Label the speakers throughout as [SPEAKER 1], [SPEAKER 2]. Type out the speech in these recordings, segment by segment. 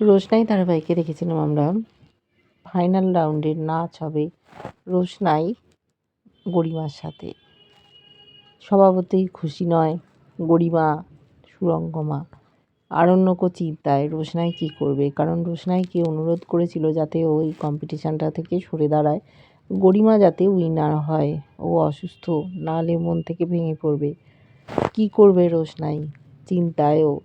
[SPEAKER 1] রোশনাই ধারাবাহিকে দেখেছিলাম আমরা। ফাইনাল রাউন্ডের নাচ হবে রোশনাই গরিমার সাথে। স্বভাবতেই খুশি নয় গরিমা, সুরঙ্গমা। আরণ্যকও চিন্তায় রোশনাই কী করবে? কারণ রোশনাইকে অনুরোধ করেছিল যাতে ওই কম্পিটিশানটা থেকে সরে দাঁড়ায়। গরিমা যাতে উইনার হয়, ও অসুস্থ নাহলে মন থেকে ভেঙে পড়বে। কী করবে রোশনাই? চিন্তায় ও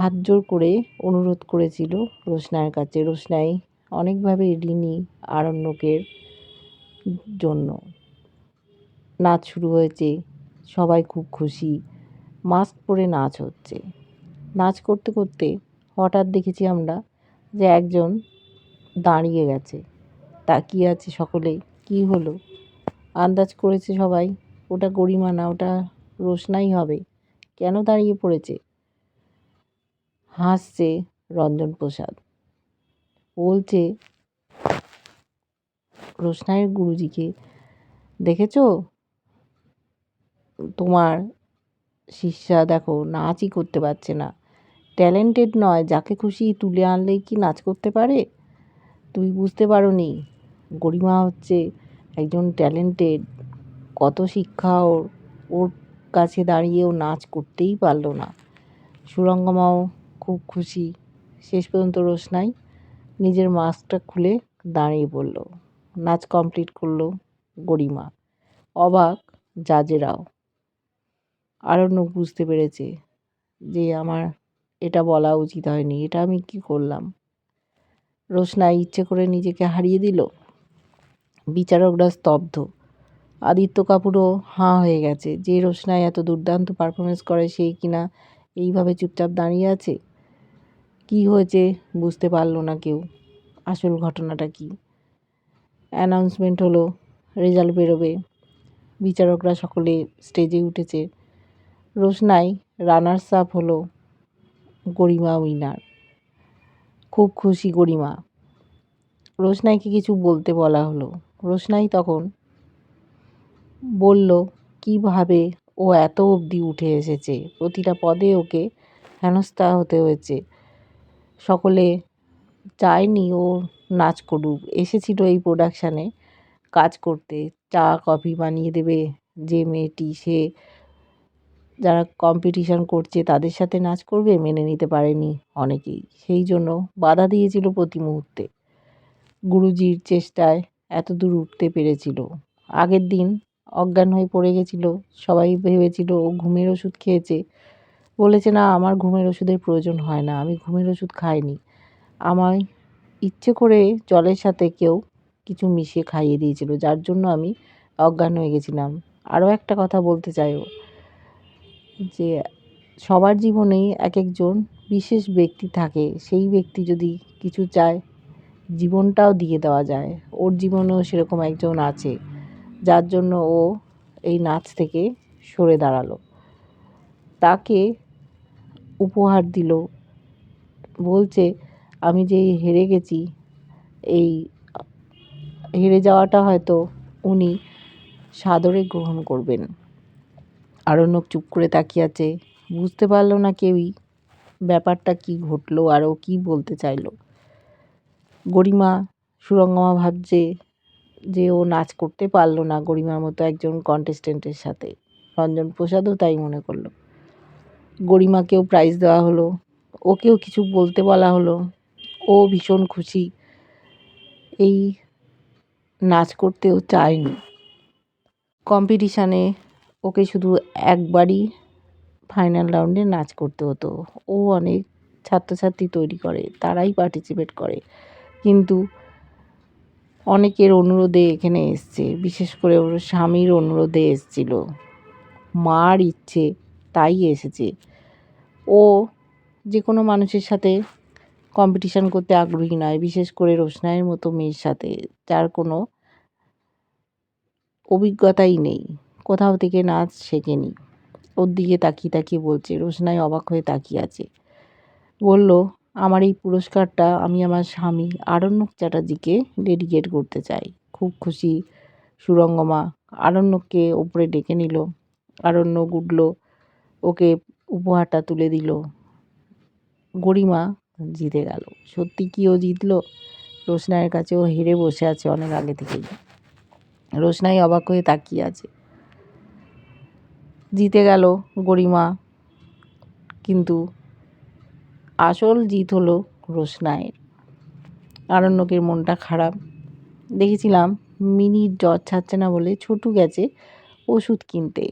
[SPEAKER 1] হাত জোর করে অনুরোধ করেছিল রোশনাইয়ের কাছে। রোশনাই অনেকভাবে ঋণী আরণ্যকের জন্য। নাচ শুরু হয়েছে। সবাই খুব খুশি। মাস্ক পরে নাচ হচ্ছে। নাচ করতে করতে হঠাৎ দেখেছি আমরা যে একজন দাঁড়িয়ে গেছে। তাকিয়ে আছে সকলেই। কী হলো? আন্দাজ করেছে সবাই। ওটা গরিমা না, ওটা রোশনাই হবে। কেন দাঁড়িয়ে পড়েছে? হাসছে রঞ্জন প্রসাদ বলছে, রোশনাইয়ের গুরুজিকে দেখেছ? তোমার শিষ্যা দেখো, নাচই করতে পারছে না। ট্যালেন্টেড নয়, যাকে খুশি তুলে আনলেই কি নাচ করতে পারে? তুমি বুঝতে পারো নি গরিমা হচ্ছে একজন ট্যালেন্টেড, কত শিক্ষা ওর ওর কাছে দাঁড়িয়ে ও নাচ করতেই পারল না। সুরঙ্গমাও খুব খুশি। শেষ পর্যন্ত রোশনাই নিজের মাস্কটা খুলে দাঁড়িয়ে পড়ল নাচ কমপ্লিট করল গরিমা। অবাক জাজেরাও। আরণ্যক বুঝতে পেরেছে যে আমার এটা বলা উচিত হয়নি। এটা আমি কি করলাম? রোশনাই ইচ্ছে করে নিজেকে হারিয়ে দিল। বিচারকরা স্তব্ধ। আদিত্য কাপুরও হাঁ হয়ে গেছে। যে রোশনাই এত দুর্দান্ত পারফরমেন্স করে সেই কিনা এইভাবে চুপচাপ দাঁড়িয়ে আছে? কি হয়েছে বুঝতে পারল না কেউ। আসল ঘটনাটা কি? অ্যানাউন্সমেন্ট হলো, রেজাল্ট বেরোবে। বিচারকরা সকলে স্টেজে উঠেছে। রোশনাই রানার্স আপ হলো গরিমা উইনার। খুব খুশি গরিমা। রোশনাইকে কিছু বলতে বলা হলো। রোশনাই তখন বলল কীভাবে ও এত অবধি উঠে এসেছে? প্রতিটা পদে ওকে হেনস্থা হতে হয়েছে। সকলে চায়নি ও নাচ করুক। এসেছিল এই প্রোডাকশানে কাজ করতে। চা, কফি বানিয়ে দেবে যে মেয়েটি। সে যারা কম্পিটিশান করছে তাদের সাথে নাচ করবে, মেনে নিতে পারেনি অনেকেই। সেই জন্য বাধা দিয়েছিল প্রতি মুহূর্তে। গুরুজির চেষ্টায় এত দূর উঠতে পেরেছিল। আগের দিন অজ্ঞান হয়ে পড়ে গেছিল। সবাই ভেবেছিল ও ঘুমের ওষুধ খেয়েছে। বলেছে না, আমার ঘুমের ওষুধের প্রয়োজন হয় না, আমি ঘুমের ওষুধ খাইনি। আমায় ইচ্ছে করে জলের সাথে কেউ কিছু মিশিয়ে খাইয়ে দিয়েছিল, যার জন্য আমি অজ্ঞান হয়ে গেছিলাম। আরও একটা কথা বলতে চাই ও, যে সবার জীবনেই এক একজন বিশেষ ব্যক্তি থাকে, সেই ব্যক্তি যদি কিছু চায়, জীবনটাও দিয়ে দেওয়া যায়। ওর জীবনেও সেরকম একজন আছে, যার জন্য ও এই নাচ থেকে সরে দাঁড়াল। তাকে উপহার দিল। বলছে, আমি যে হেরে গেছি, এই হেরে যাওয়াটা হয়তো উনি সাদরে গ্রহণ করবেন। আরণ্যক চুপ করে তাকিয়ে আছে। বুঝতে পারল না কেউই ব্যাপারটা কি ঘটলো আর ও কী বলতে চাইলো। গরিমা সুরঙ্গমা ভাবছে যে ও নাচ করতে পারল না গরিমার মতো একজন কন্টেস্টেন্টের সাথে। রঞ্জন প্রসাদও তাই মনে করল। গরিমাকেও প্রাইজ দেওয়া হলো, ওকেও কিছু বলতে বলা হলো। ও ভীষণ খুশি। এই নাচ করতেও চায়নি। কম্পিটিশানে ওকে শুধু একবারই ফাইনাল রাউন্ডে নাচ করতে হতো। ও অনেক ছাত্রছাত্রী তৈরি করে, তারাই পার্টিসিপেট করে। কিন্তু অনেকের অনুরোধে এখানে এসছে, বিশেষ করে ওর স্বামীর অনুরোধে এসছিল। মার ইচ্ছে তাই এসেছে। ও যে কোনো মানুষের সাথে কম্পিটিশান করতে আগ্রহী নয়, বিশেষ করে রোশনাইয়ের মতো মেয়ের সাথে, যার কোনো অভিজ্ঞতাই নেই। কোথাও থেকে নাচ শেখেনি। ওর দিকে তাকিয়ে তাকিয়ে বলছে, রোশনাই অবাক হয়ে তাকিয়ে আছে। বলল, আমার এই পুরস্কারটা আমি আমার স্বামী আরণ্যক চ্যাটার্জিকে ডেডিকেট করতে চাই। খুব খুশি, সুরঙ্গমা। আরণ্যককে ওপরে ডেকে নিল। আরণ্যক উঠল, ওকে উপহারটা তুলে দিল। গরিমা জিতে গেল। সত্যি কি ও জিতলো? রোশনাইয়ের কাছে ও হেরে বসে আছে অনেক আগে থেকেই। রোশনাই অবাক হয়ে তাকিয়ে আছে। জিতে গেল গরিমা, কিন্তু আসল জিত হলো রোশনাইয়ের। আরণ্যকের মনটা খারাপ। দেখেছিলাম মিনির জ্বর ছাড়ছে না বলে ছোটু গেছে ওষুধ কিনতে।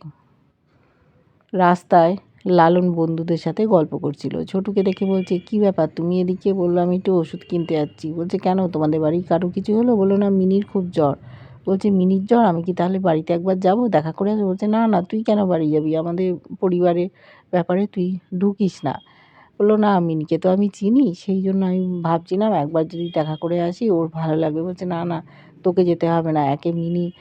[SPEAKER 1] রাস্তায় লালন বন্ধুদের সাথে গল্প করছিল। ছোটুকে দেখে বলছে, কি ব্যাপার? তুমি এদিকে বলল, আমি একটু ওষুধ কিনতে যাচ্ছি। বলছে, কেন? তোমাদের বাড়ি কারও কিছু হলো? বলল না, মিনির খুব জ্বর। বলছে, মিনির জ্বর? আমি কি তাহলে বাড়িতে একবার যাব, দেখা করে আসব? বলছে, না না, তুই কেন বাড়ি যাবি? আমাদের পরিবারের ব্যাপারে তুই ঢুকিস না। বলল, না, মিনিকে তো আমি চিনি, সেই জন্য আমি ভাবছিলাম একবার যদি দেখা করে আসি, ওর ভালো লাগবে। বলছে, না না, তোকে যেতে হবে না, একে মিনি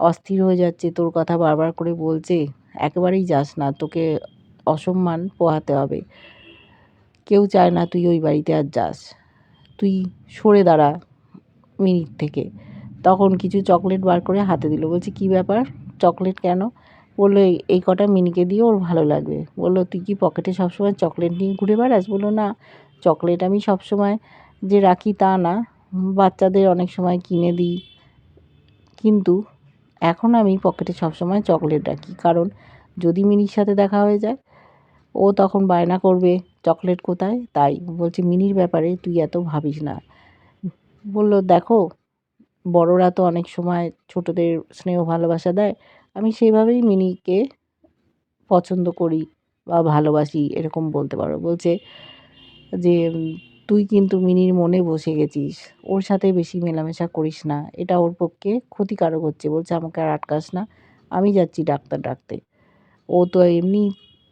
[SPEAKER 1] অস্থির হয়ে যাচ্ছে, তোর কথা বারবার করে বলছে, একেবারেই যাস না, তোকে অসম্মান পোহাতে হবে। কেউ চায় না তুই ওই বাড়িতে আর যাস। তুই সরে দাঁড়া মিনিট থেকে। তখন কিছু চকলেট বার করে হাতে দিল। বলছে, কি ব্যাপার? চকলেট কেন? বলল, এই কটা মিনিকে দিয়ে ওর ভালো লাগবে। বলল, তুই কি পকেটে সবসময় চকলেট নিয়ে ঘুরে বেড়াস? বলল, না, চকলেট আমি সবসময় যে রাখি তা না। বাচ্চাদের অনেক সময় কিনে দিই। কিন্তু এখন আমি পকেটে সবসময় চকলেট রাখি। কারণ যদি মিনির সাথে দেখা হয়ে যায় ও তখন বায়না করবে, চকলেট কোথায়? তাই বলছে, মিনির ব্যাপারে তুই এত ভাবিস না। বলল, দেখো, বড়রা তো অনেক সময় ছোটদের স্নেহ ভালোবাসা দেয়। আমি সেইভাবেই মিনিকে পছন্দ করি বা ভালোবাসি, এরকম বলতে পারো। বলছে যে, তুই কিন্তু মিনির মনে বসে গেছিস। ওর সাথে বেশি মেলামেশা করিস না। এটা ওর পক্ষে ক্ষতিকারক হচ্ছে। বলছে, আমাকে আর আটকাস না। আমি যাচ্ছি ডাক্তার ডাকতে। ও তো এমনি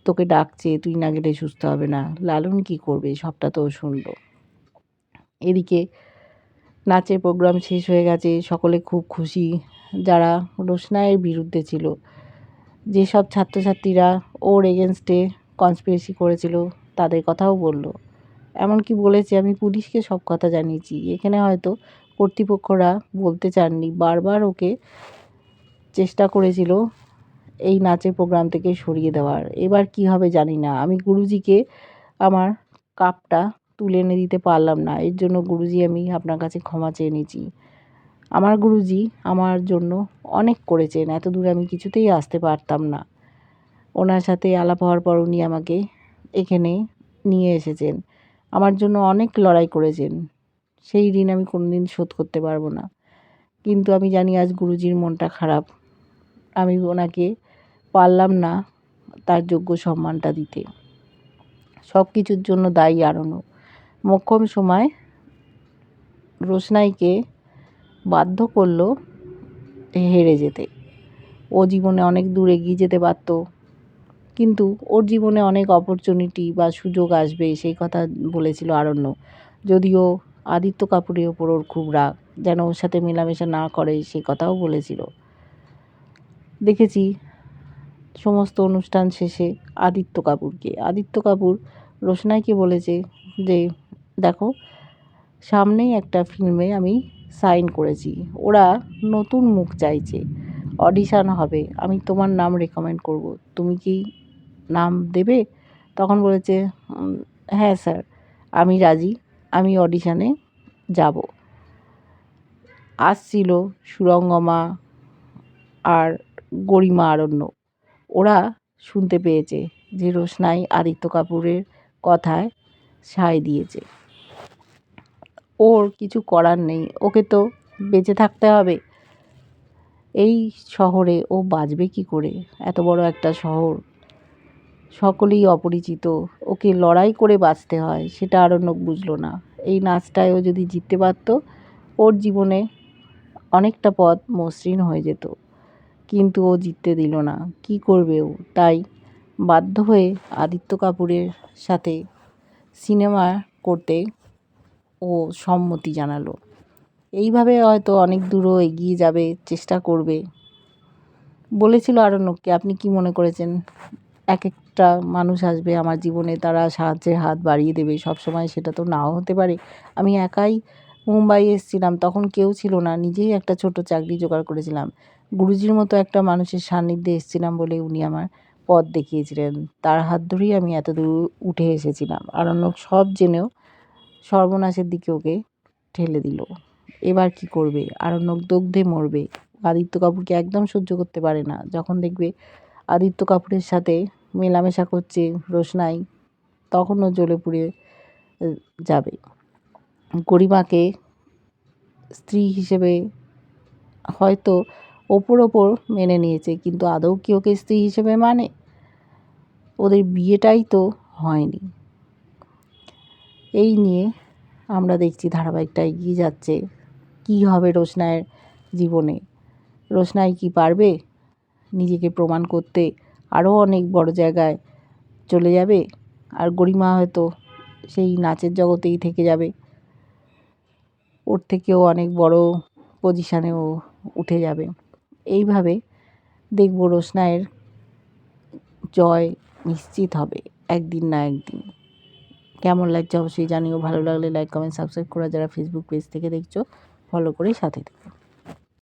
[SPEAKER 1] তোকে ডাকছে, তুই না গেলে সুস্থ হবে না। লালন কি করবে? সবটা তো শুনলো। এদিকে নাচের প্রোগ্রাম শেষ হয়ে গেছে, সকলে খুব খুশি। যারা রোশনায়ের বিরুদ্ধে ছিল, যেসব ছাত্রছাত্রীরা ওর এগেনস্টে কনস্পিরেসি করেছিল, তাদের কথাও বলল। এমনকি বলেছে, আমি পুলিশকে সব কথা জানিয়েছি। এখানে হয়তো কর্তৃপক্ষরা বলতে চাননি। বারবার ওকে চেষ্টা করেছিল এই নাচের প্রোগ্রাম থেকে সরিয়ে দেওয়ার। এবার কি হবে জানি না। আমি গুরুজিকে আমার কাপটা তুলে এনে দিতে পারলাম না। এর জন্য গুরুজি আমি আপনার কাছে ক্ষমা চেয়ে নিয়েছি আমার গুরুজি আমার জন্য অনেক করেছেন। এত দূরে আমি কিছুতেই আসতে পারতাম না। ওনার সাথে আলাপ হওয়ার পর উনি আমাকে এখানে নিয়ে এসেছেন। আমার জন্য অনেক লড়াই করেছেন। সেই ঋণ আমি কোনোদিন শোধ করতে পারব না। কিন্তু আমি জানি আজ গুরুজির মনটা খারাপ। আমি ওনাকে পারলাম না তার যোগ্য সম্মানটা দিতে। সব কিছুর জন্য দায়ী আরণ্য মোক্ষম সময় রোশনাইকে বাধ্য করল হেরে যেতে। ও জীবনে অনেক দূর এগিয়ে যেতে পারত, কিন্তু ওর জীবনে অনেক অপরচুনিটি বা সুযোগ আসবে সেই কথা বলেছিল আরণ্য যদিও আদিত্য কাপুরের ওপর ওর খুব রাগ, যেন ওর সাথে মেলামেশা না করে সেই কথাও বলেছিল। দেখেছি সমস্ত অনুষ্ঠান শেষে আদিত্য কাপুরকে। আদিত্য কাপুর রোশনাইকে বলেছে যে, দেখো, সামনেই একটা ফিল্মে আমি সাইন করেছি। ওরা নতুন মুখ চাইছে। অডিশান হবে। আমি তোমার নাম রেকমেন্ড করব। তুমি কি নাম দেবে? তখন বলেছে হ্যাঁ স্যার, আমি রাজি। আমি অডিশানে যাব। আসছিল সুরঙ্গমা আর গরিমা আরণ্য। ওরা শুনতে পেয়েছে যে রোশনাই আদিত্য কাপুরের কথায় সায় দিয়েছে। ওর কিছু করার নেই, ওকে তো বেঁচে থাকতে হবে। এই শহরে ও বাঁচবে কী করে? এত বড় একটা শহর। সকলেই অপরিচিত। ওকে লড়াই করে বাঁচতে হয়, সেটা আরণ্যক বুঝলো না। এই নাচটায় ও যদি জিততে পারতো, ওর জীবনে অনেকটা পথ মসৃণ হয়ে যেত। কিন্তু ও জিততে দিল না। কি করবে ও? তাই বাধ্য হয়ে আদিত্য কাপুরের সাথে সিনেমা করতে ও সম্মতি জানালো। এইভাবে হয়তো অনেক দূরও এগিয়ে যাবে, চেষ্টা করবে। বলেছিল আরণ্যককে, আপনি কি মনে করেছেন? এক একটা মানুষ আসবে আমার জীবনে, তারা সাহায্যের হাত বাড়িয়ে দেবে। সব সময় সেটা তো নাও হতে পারে। আমি একাই মুম্বাই এসেছিলাম, তখন কেউ ছিল না। নিজেই একটা ছোট চাকরি জোগাড় করেছিলাম। গুরুজির মতো একটা মানুষের সান্নিধ্যে এসেছিলাম বলে উনি আমার পথ দেখিয়েছিলেন। তার হাত ধরেই আমি এত দূর উঠে এসেছিলাম। আরণ্যক সব জেনেও সর্বনাশের দিকে ওকে ঠেলে দিল। এবার কি করবে? আরণ্যক দগ্ধে মরবে। আদিত্য কাপুরকে একদম সহ্য করতে পারে না। যখন দেখবে আদিত্য কাপুরের সাথে মেলামেশা করছে, রোশনাই, তখনও জ্বলে পুড়ে যাবে। গরিমাকে স্ত্রী হিসেবে হয়তো ওপর ওপর মেনে নিয়েছে, কিন্তু আদৌ কি ওকে স্ত্রী হিসেবে মানে? ওদের বিয়েটাই তো হয়নি। এই নিয়ে আমরা দেখছি ধারাবাহিকটা এগিয়ে যাচ্ছে। কি হবে রোশনায়ের জীবনে? রোশনাই কি পারবে? নিজেকে প্রমাণ করতে আরও অনেক বড় জায়গায় চলে যাবে? আর গরিমা হয়তো সেই নাচের জগতেই থেকে যাবে। ওর থেকেও অনেক বড় পজিশানেও উঠে যাবে। এইভাবে দেখব রোশনাইয়ের জয় নিশ্চিত হবে, একদিন না একদিন। কেমন লাগছে অবশ্যই জানিও, ভালো লাগলে লাইক কমেন্ট সাবস্ক্রাইব করা যারা ফেসবুক পেজ থেকে দেখছ ফলো করে সাথে থেকো।